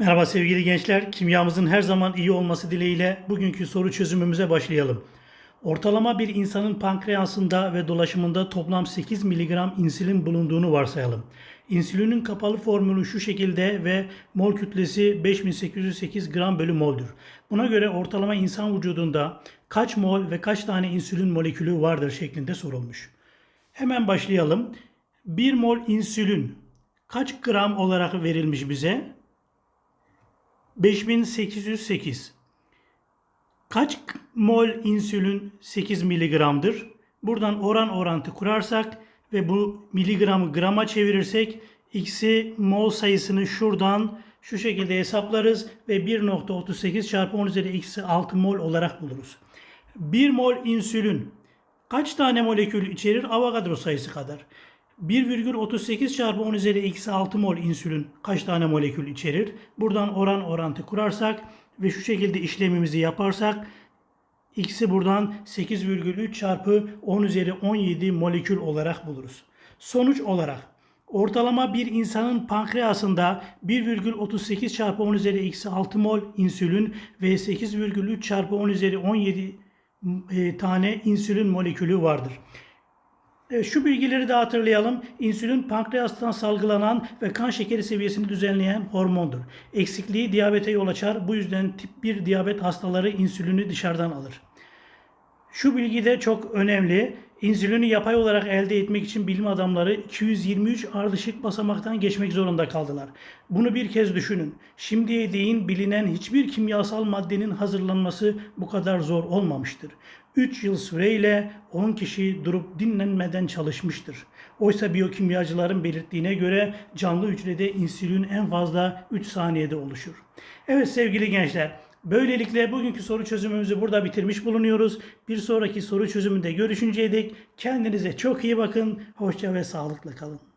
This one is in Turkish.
Merhaba sevgili gençler. Kimyamızın her zaman iyi olması dileğiyle bugünkü soru çözümümüze başlayalım. Ortalama bir insanın pankreasında ve dolaşımında toplam 8 mg insülin bulunduğunu varsayalım. İnsülinin kapalı formülü şu şekilde ve mol kütlesi 5808 gram bölü moldür. Buna göre ortalama insan vücudunda kaç mol ve kaç tane insülin molekülü vardır şeklinde sorulmuş. Hemen başlayalım. 1 mol insülin kaç gram olarak verilmiş bize? 5808. Kaç mol insülin 8 miligramdır? Buradan oran orantı kurarsak ve bu miligramı grama çevirirsek x'i mol sayısını şuradan şu şekilde hesaplarız ve 1.38 çarpı 10 üzeri eksi 6 mol olarak buluruz. 1 mol insülin kaç tane molekül içerir? Avogadro sayısı kadar. 1,38 çarpı 10 üzeri eksi 6 mol insülin kaç tane molekül içerir? Buradan oran orantı kurarsak ve şu şekilde işlemimizi yaparsak x'i buradan 8,3 çarpı 10 üzeri 17 molekül olarak buluruz. Sonuç olarak ortalama bir insanın pankreasında 1,38 çarpı 10 üzeri eksi 6 mol insülin ve 8,3 çarpı 10 üzeri 17 e, tane insülin molekülü vardır. E, Şu bilgileri de hatırlayalım. İnsülin pankreastan salgılanan ve kan şekeri seviyesini düzenleyen hormondur. Eksikliği diyabete yol açar. Bu yüzden tip 1 diyabet hastaları insülini dışarıdan alır. Şu bilgi de çok önemli. İnsülini yapay olarak elde etmek için bilim adamları 223 ardışık basamaktan geçmek zorunda kaldılar. Bunu bir kez düşünün. Şimdiye değin bilinen hiçbir kimyasal maddenin hazırlanması bu kadar zor olmamıştır. 3 yıl süreyle 10 kişi durup dinlenmeden çalışmıştır. Oysa biyokimyacıların belirttiğine göre canlı hücrede insülin en fazla 3 saniyede oluşur. Evet sevgili gençler, Böylelikle bugünkü soru çözümümüzü burada bitirmiş bulunuyoruz. Bir sonraki soru çözümünde görüşünceye dek kendinize çok iyi bakın. Hoşça ve sağlıkla kalın.